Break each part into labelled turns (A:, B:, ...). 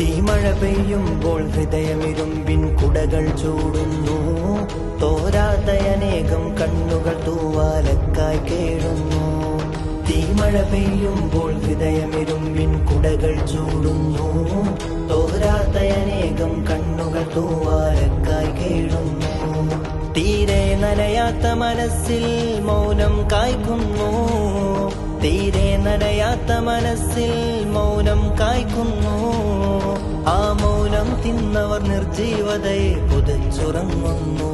A: തീമഴ പെയ്യുമ്പോൾ ഹൃദയമിരുമ്പിൻ കുടകൾ ചൂടുന്നു. തോരാതയനേകം കണ്ണുകൾ തൂവാലക്കായി കേഴുന്നു. തീമഴ പെയ്യുമ്പോൾ ഹൃദയമിരുമ്പിൻ കുടകൾ ചൂടുന്നു. തോരാതയനേകം കണ്ണുകൾ തൂവാലക്കായി കേഴുന്നു. തീരെ നനയാത്ത മനസ്സിൽ മൗനം കായ്ക്കുന്നു. തീരെ നനയാത്ത മനസ്സിൽ മൗനം കായ്ക്കുന്നു. ആ മൗനം തിന്നവർ നിർജീവതയെ പുതച്ചുറങ്ങുന്നു.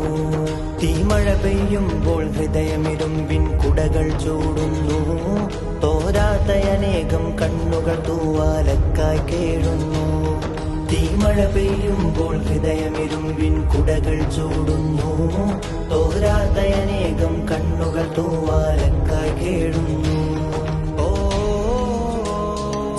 A: തീമഴ പെയ്യുമ്പോൾ ഹൃദയമിരുമ്പിൻ കുടകൾ ചൂടുന്നു. തോരാത്ത അനേകം കണ്ണുകൾ തൂവാലക്കായി കേഴുന്നു തീമഴ പെയ്യുമ്പോൾ ഹൃദയമിരുമ്പിൻ കുടകൾ ചൂടുന്നു. തോരാത്ത അനേകം കണ്ണുകൾ തൂവാലക്കായി കേഴുന്നു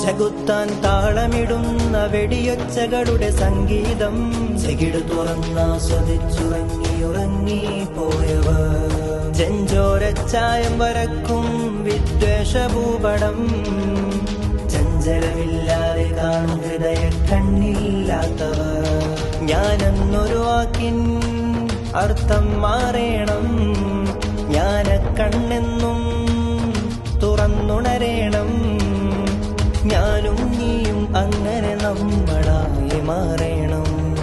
A: ചകുത്താൻ താളമിടുന്ന വെടിയൊച്ചകളുടെ സംഗീതം. ചെകിടു തുറന്നാസ്വദിച്ചുറങ്ങിയുറങ്ങി പോയവർ. ചെഞ്ചോരച്ചായം വരക്കും വിദ്വേഷഭൂപടം. ചഞ്ചലമില്ലാതെ കാണും ഹൃദയ കണ്ണില്ലാത്തവർ ഞാനെന്നൊരു വാക്കിൻ അർത്ഥം മാറേണം. നമ്മളായി മാറേണം.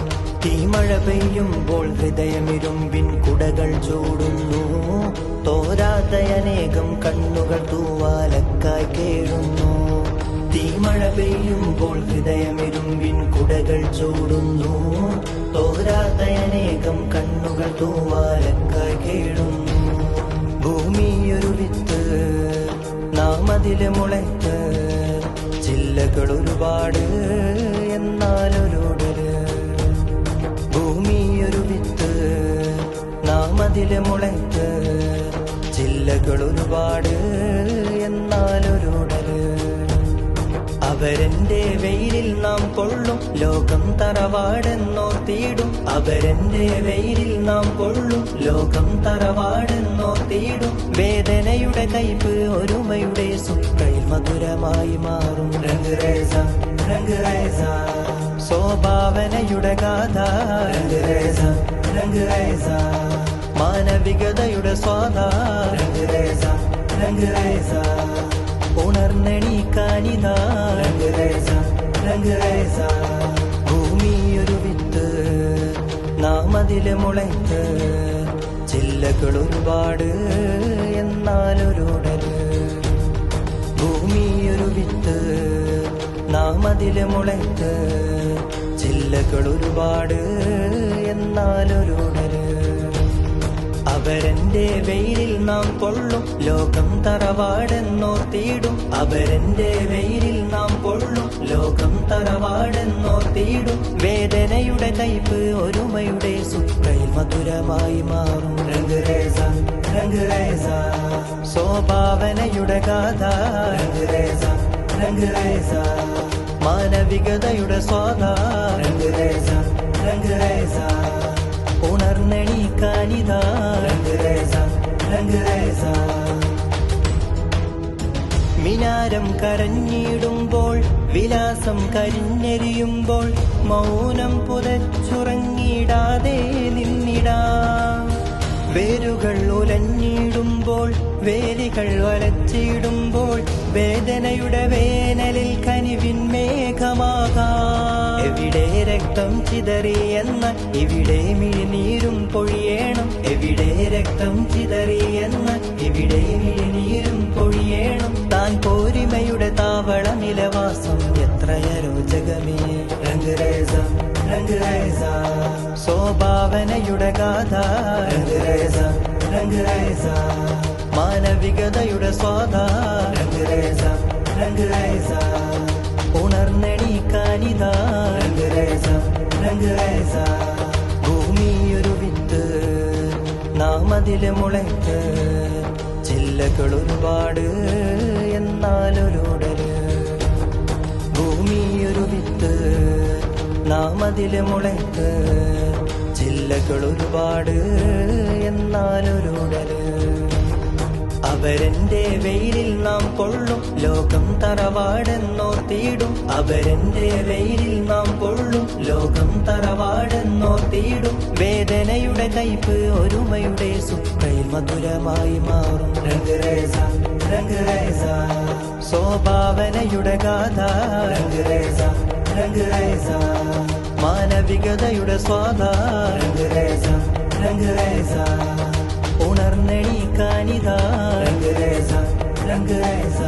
A: തീമഴ പെയ്യുമ്പോൾ ഹൃദയമിരുമ്പിൻ കുടകൾ ചൂടുന്നു. തോരാത്തയനേകം കണ്ണുകൾ തൂവാലക്കായി കേഴുന്നു. തീമഴ പെയ്യുമ്പോൾ ഹൃദയമിരുമ്പിൻ കുടകൾ ചൂടുന്നു. തോരാത്തയനേകം കണ്ണുകൾ തൂവാലക്കായി കേഴുന്നു. ഭൂമിയൊരു വിത്ത് നാം അതിൽ മുളയ്ക്ക് ചില്ലകൾ ഒരുപാട് ഭൂമി ഭൂമിയൊരു വിത്ത്. നാം അതിൽ മുളയ്ക്ക് ചില്ലകൾ ഒരുപാട് എന്നാലൊരുടൽ അവരന്റെ വെയിലിൽ നാം കൊള്ളും. ലോകം തറവാടെന്നോർത്തിയിടും. അവരന്റെ വെയിലിൽ നാം കൊള്ളും. ലോകം തറവാടെന്നോർത്തിയിടും. വേദനയുടെ കയ്പ് ഒരുമയുടെ സുക്കയിൽ മധുരമായി മാറും. സ്വഭാവനയുടെ ഗാഥ. മാനവികതയുടെ സ്വാദ. ഉണർന്നെണീക്കാനിതാ. രംഗരേസ രംഗരേസ ഭൂമിയൊരു വിത്ത് നാം അതിൽ മുളയ്ക്ക് ചില്ലകൾ ഒരുപാട്. എന്നാലൊരുടൽ. ഭൂമിയൊരു വിത്ത് നാം അതിൽ മുളയ്ക്ക് ചില്ലകൾ ഒരുപാട് എന്നാലൊരുടൽ. അവരന്റെ വെയിലിൽ നാം കൊള്ളും ലോകം തറവാടെന്നോർത്തിയിടും അവരന്റെ വെയിലിൽ നാം കൊള്ളും ലോകം തറവാടെന്നോർത്തിയിടും വേദനയുടെ കയ്പ് ഒരുമയുടെ സുഖയിൽ മധുരമായി മാറും. രംഗരേസ സ്വഭാവനയുടെ രംഗരേസ മാനവികതയുടെ സ്വാദ. കാനിത മിനാരം കരഞ്ഞിടുമ്പോൾ വിലാസം കരിഞ്ഞെരിയുമ്പോൾ മൗനം പുതച്ചുറങ്ങിടാതെ നിന്നിടാം. വേരുകൾ ഉലഞ്ഞിടുമ്പോൾ വേലികൾ വലച്ചിടുമ്പോൾ വേദനയുടെ വേനലിൽ കനിവിൻ മേഘമാകാം. എവിടെ രക്തം ചിതറി എന്ന ഇവിടെ മിഴിനീരും പൊഴിയേണം. എവിടെ രക്തം ചിതറി ഇവിടെ സ്വഭാവനയുടെ ഗാഥ മാനവികതയുടെ രംഗരേസ ഉണർന്നെണീക്കാനിതാ. ഭൂമിയൊരു വിത്ത്. നാം അതിൽ മുളയ്ക്ക് ചില്ലകൾ ഒരുപാട്. അതിൽ മുളയ്ക്ക് ചില്ലകൾ ഒരുപാട് എന്നാലൊരുടൽ അവരന്റെ വെയിലിൽ നാം കൊള്ളും ലോകം തറവാടെന്നോർത്തിയിടും അവരന്റെ വെയിലിൽ നാം കൊള്ളും ലോകം തറവാടെന്നോർത്തിയിടും വേദനയുടെ കയ്പ് ഒരുമയുടെ സുഖൈ മധുരമായി മാറും. സ്വഭാവനയുടെ ഗാഥ. രംഗരേസ രംഗരേസ മാനവികതയുടെ രംഗരേസ ഉണർന്നെണീക്കാനിതാ രംഗരേസ രംഗരേസ